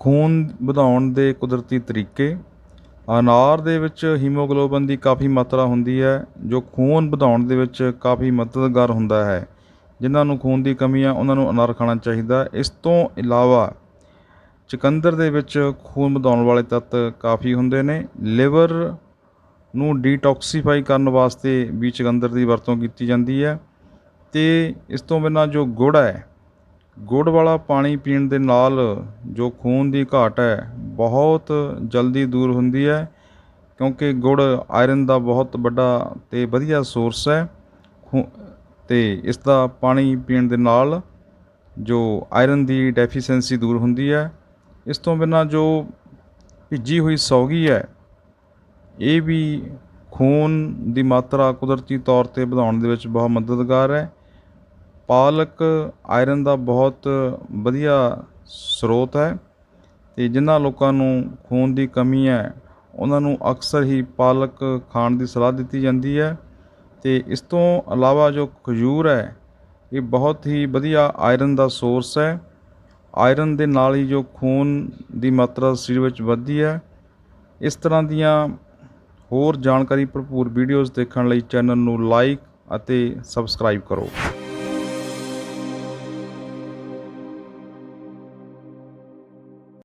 ਖੂਨ ਵਧਾਉਣ ਦੇ ਕੁਦਰਤੀ ਤਰੀਕੇ। ਅਨਾਰ ਦੇ ਵਿੱਚ ਹੀਮੋਗਲੋਬਿਨ ਦੀ ਕਾਫੀ ਮਾਤਰਾ ਹੁੰਦੀ ਹੈ, ਜੋ ਖੂਨ ਵਧਾਉਣ ਦੇ ਵਿੱਚ ਕਾਫੀ ਮਦਦਗਾਰ ਹੁੰਦਾ ਹੈ। ਜਿਨ੍ਹਾਂ ਨੂੰ ਖੂਨ ਦੀ ਕਮੀ ਆ, ਉਹਨਾਂ ਨੂੰ ਅਨਾਰ ਖਾਣਾ ਚਾਹੀਦਾ। ਇਸ ਤੋਂ ਇਲਾਵਾ ਚੁਕੰਦਰ ਦੇ ਵਿੱਚ ਖੂਨ ਵਧਾਉਣ ਵਾਲੇ ਤੱਤ ਕਾਫੀ ਹੁੰਦੇ ਨੇ। ਲਿਵਰ ਨੂੰ ਡੀਟੌਕਸੀਫਾਈ ਕਰਨ ਵਾਸਤੇ ਵੀ ਚੁਕੰਦਰ ਦੀ ਵਰਤੋਂ ਕੀਤੀ ਜਾਂਦੀ ਹੈ। ਅਤੇ ਇਸ ਤੋਂ ਬਿਨਾਂ ਜੋ ਗੁੜ ਹੈ ਗੁੜ ਵਾਲਾ ਪਾਣੀ ਪੀਣ ਦੇ ਨਾਲ ਜੋ ਖੂਨ ਦੀ ਘਾਟ ਹੈ, ਬਹੁਤ ਜਲਦੀ ਦੂਰ ਹੁੰਦੀ ਹੈ, ਕਿਉਂਕਿ ਗੁੜ ਆਇਰਨ ਦਾ ਬਹੁਤ ਵੱਡਾ ਅਤੇ ਵਧੀਆ ਸੋਰਸ ਹੈ। ਖੂ ਅਤੇ ਇਸ ਦਾ ਪਾਣੀ ਪੀਣ ਦੇ ਨਾਲ ਜੋ ਆਇਰਨ ਦੀ ਡੈਫੀਸ਼ੈਂਸੀ ਦੂਰ ਹੁੰਦੀ ਹੈ, ਇਸ ਤੋਂ ਬਿਨਾਂ ਜੋ ਭਿੱਜੀ ਹੋਈ ਸੌਗੀ ਹੈ, ਇਹ ਵੀ ਖੂਨ ਦੀ ਮਾਤਰਾ ਕੁਦਰਤੀ ਤੌਰ 'ਤੇ ਵਧਾਉਣ ਦੇ ਵਿੱਚ ਬਹੁਤ ਮਦਦਗਾਰ ਹੈ। ਪਾਲਕ ਆਇਰਨ ਦਾ ਬਹੁਤ ਵਧੀਆ ਸਰੋਤ ਹੈ ਅਤੇ ਜਿਨ੍ਹਾਂ ਲੋਕਾਂ ਨੂੰ ਖੂਨ ਦੀ ਕਮੀ ਹੈ, ਉਹਨਾਂ ਨੂੰ ਅਕਸਰ ਹੀ ਪਾਲਕ ਖਾਣ ਦੀ ਸਲਾਹ ਦਿੱਤੀ ਜਾਂਦੀ ਹੈ ਅਤੇ ਇਸ ਤੋਂ ਇਲਾਵਾ ਜੋ ਖਜੂਰ ਹੈ, ਇਹ ਬਹੁਤ ਹੀ ਵਧੀਆ ਆਇਰਨ ਦਾ ਸੋਰਸ ਹੈ। ਆਇਰਨ ਦੇ ਨਾਲ ਹੀ ਜੋ ਖੂਨ ਦੀ ਮਾਤਰਾ ਸਰੀਰ ਵਿੱਚ ਵੱਧਦੀ ਹੈ। ਇਸ ਤਰ੍ਹਾਂ ਦੀਆਂ ਹੋਰ ਜਾਣਕਾਰੀ ਭਰਪੂਰ ਵੀਡੀਓਜ਼ ਦੇਖਣ ਲਈ ਚੈਨਲ ਨੂੰ ਲਾਈਕ ਅਤੇ ਸਬਸਕ੍ਰਾਈਬ ਕਰੋ।